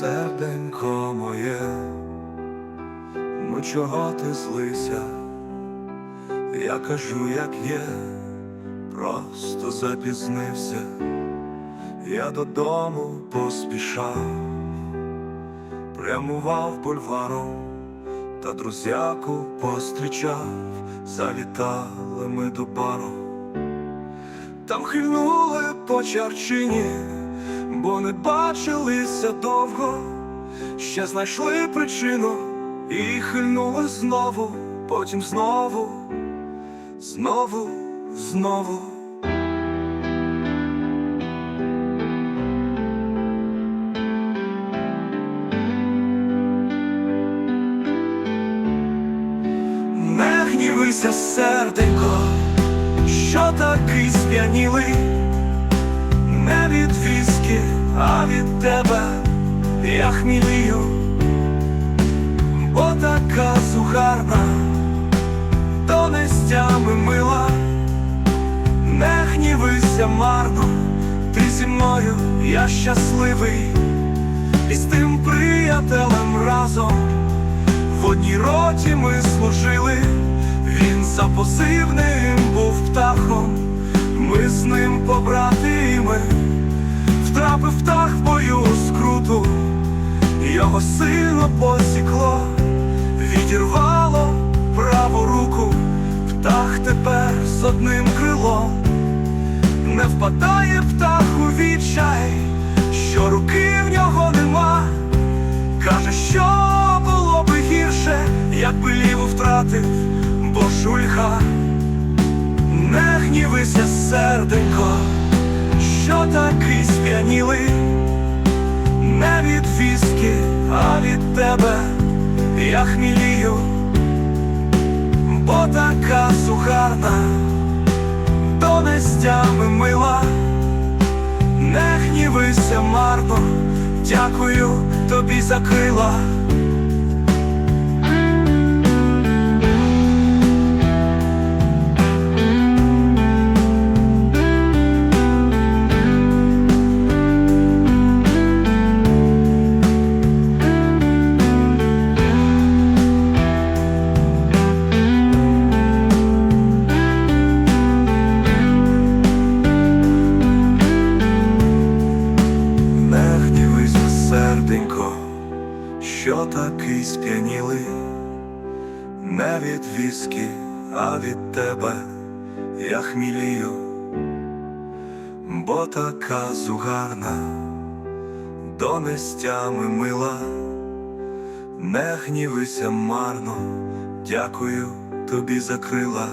серденько моє, ну чого ти злися, я кажу, як є, просто запізнився, я додому поспішав, прямував бульваром та друзяку пострічав, завітали ми до пару. там хинули по чарчині бо не бачилися довго, ще знайшли причину і хильнули знову, потім знову, знову, знову. Не гнівися, серденько, що такий сп'янілий, а від тебе я хмілію, бо така сухарна, то нестями мила, не гнівися марно, ти зі мною я щасливий, і з тим приятелем разом. В одній роті ми служили, він за позивним був птахом, його сильно посікло, відірвало праву руку, птах тепер з одним крилом, не впадає птах у відчай, що руки в нього нема. Каже, що було би гірше, якби ліву втратив, бо шульха. Не гнівися, серденько, що такий сп'янілий, від тебе я хмілію, бо така сухарна, то нестями мила. Не гнівися марно, дякую тобі за крила. Що такий сп'янілий, не від віскі, а від тебе. Я хмілію, бо така зугарна, донестями мила, не гнівися марно, дякую тобі за крила.